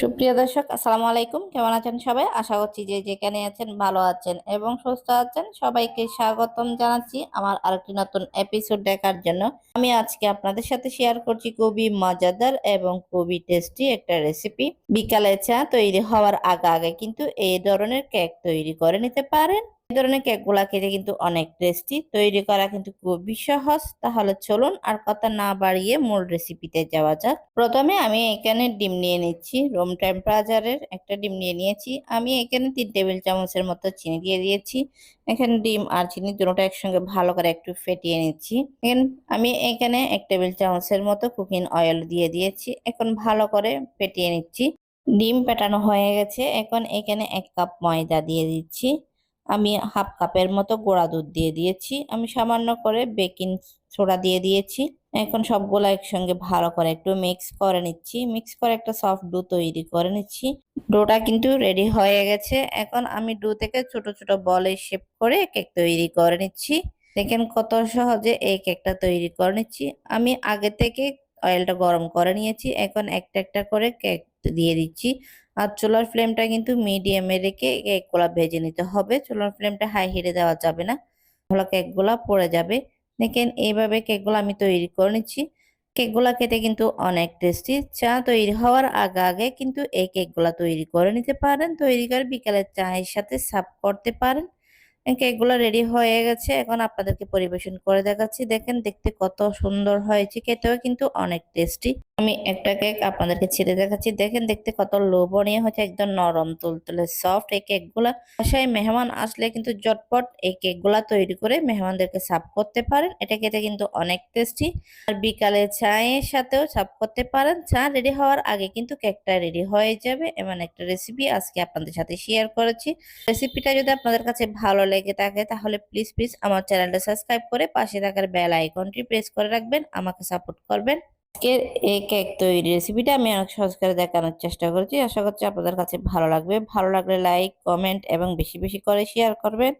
সুপ্রিয় দর্শক, আসসালামু আলাইকুম। কেমন আছেন সবাই? আশা করছি যে যেখানে আছেন ভালো আছেন এবং সুস্থ আছেন। সবাইকে স্বাগতম জানাচ্ছি আমার আরেকটি নতুন এপিসোড দেখার জন্য। আমি আজকে আপনাদের সাথে শেয়ার করছি খুবই মজাদার এবং খুবই টেস্টি একটা রেসিপি বিকালে চা তৈরি হওয়ার আগে আগে কিন্তু এই ধরনের কেক তৈরি করে নিতে পারেন। এই ধরনের কেকগুলা খেতে কিন্তু অনেক টেস্টি তৈরি করা কিন্তু খুবই সহজ। তাহলে চলুন আর কথা না বাড়িয়ে মূল রেসিপিতে যাওয়া যাক। প্রথমে আমি এখানে ডিম নিয়ে নিচ্ছি। রুম টেম্পারেচারের একটা ডিম নিয়ে নিয়েছি। আমি এখানে তিন টেবিল চামচের মতো চিনি দিয়ে দিয়েছি। এখানে ডিম আর চিনি দুটোটা একসঙ্গে ভালো করে একটু ফেটিয়ে নিচ্ছি। আমি এখানে এক টেবিল চামচের মতো কুকিং অয়েল দিয়ে দিয়েছি। এখন ভালো করে ফেটিয়ে নিচ্ছি। ডিম পেটানো হয়ে গেছে। এখন এখানে এক কাপ ময়দা দিয়ে দিচ্ছি। আমি হাফ কাপের মতো গোড়া দুধ দিয়ে দিয়েছি। আমি সামান্য করে বেকিং সোডা দিয়ে দিয়েছি। এখন সবগুলো একসঙ্গে ভালো করে একটু মিক্স করে নিচ্ছি। মিক্স করে একটা সফট ডো তৈরি করে নিচ্ছি। ডোটা কিন্তু রেডি হয়ে গেছে। এখন আমি ডো থেকে ছোট ছোট বলে শেপ করে কেক তৈরি করে নিচ্ছি। দেখেন কত সহজে এই কেকটা তৈরি করে নিচ্ছি। আমি আগে থেকে অয়েলটা গরম করে নিয়েছি। এখন একটা একটা করে কেক দিয়ে দিচ্ছি। আর চুলার ফ্লেমটা কিন্তু মিডিয়ামে রেখে কেকগুলা ভেজে নিতে হবে। চুলার ফ্লেমটা হাই হিটে দেওয়া যাবে না। তাহলে কেকগুলা পড়ে যাবে। দেখেন এইভাবে কেকগুলো আমি তৈরি করে নিচ্ছি। কেকগুলা খেতে কিন্তু অনেক টেস্টি চা তৈরি হওয়ার আগে আগে কিন্তু এই কেকগুলা তৈরি করে নিতে পারেন। তৈরি করে বিকালের চায়ের সাথে সার্ভ করতে পারেন। কেকগুলো রেডি হয়ে গেছে। এখন আপনাদেরকে পরিবেশন করে দেখাচ্ছি। দেখেন দেখতে কত সুন্দর হয়েছে। খেতেও কিন্তু অনেক টেস্টি আমি একটা কেক আপনাদেরকে ছিঁড়ে দেখাচ্ছি। দেখেন, দেখতে কত লোভনীয় হচ্ছে একদম নরম তুলতুলে সফট এই কেকগুলা। বাসায় মেহমান আসলে কিন্তু জটপট এই কেকগুলা তৈরি করে মেহমানদেরকে সার্ভ করতে পারেন। এটা খেতে কিন্তু অনেক টেস্টি আর বিকালে চায়ের সাথেও সার্ভ করতে পারেন। চা রেডি হওয়ার আগে কিন্তু কেকটা রেডি হয়ে যাবে। এমন একটা রেসিপি আজকে আপনাদের সাথে শেয়ার করেছি। রেসিপিটা যদি আপনাদের কাছে ভালো লেগে থাকে, তাহলে প্লিজ প্লিজ আমার চ্যানেলটা সাবস্ক্রাইব করে পাশে থাকার বেল আইকনটি প্রেস করে রাখবেন, আমাকে সাপোর্ট করবেন। আজকের এই কেক তৈরি রেসিপিটা আমি অনেক সহজ করে দেখানোর চেষ্টা করছি। আশা করছি আপনাদের কাছে ভালো লাগবে। ভালো লাগলে লাইক কমেন্ট এবং বেশি বেশি করে শেয়ার করবেন।